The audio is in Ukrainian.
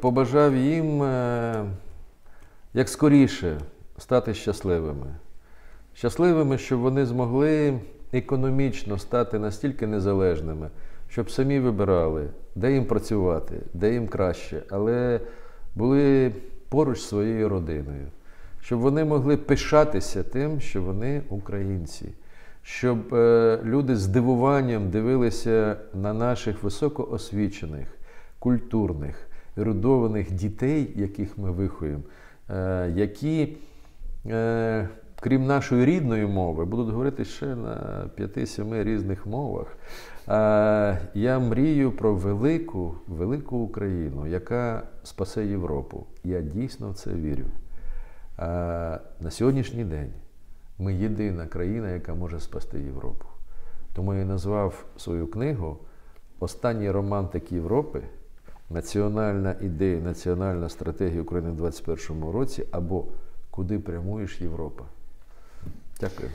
побажав їм е, як скоріше стати щасливими. Щасливими, щоб вони змогли економічно стати настільки незалежними, щоб самі вибирали, де їм працювати, де їм краще, але були поруч своєю родиною, щоб вони могли пишатися тим, що вони українці, щоб е, люди з дивуванням дивилися на наших високоосвічених, культурних, ерудованих дітей, яких ми вихуємо, е, які е, крім нашої рідної мови, будуть говорити ще на 5-7 різних мовах. Е, Я мрію про велику, велику Україну, яка спасе Європу. Я дійсно в це вірю. На сьогоднішній день ми єдина країна, яка може спасти Європу. Тому я назвав свою книгу Останній романтик Європи. Національна ідея, національна стратегія України в 2021 році або Куди прямуєш Європа. Дякую.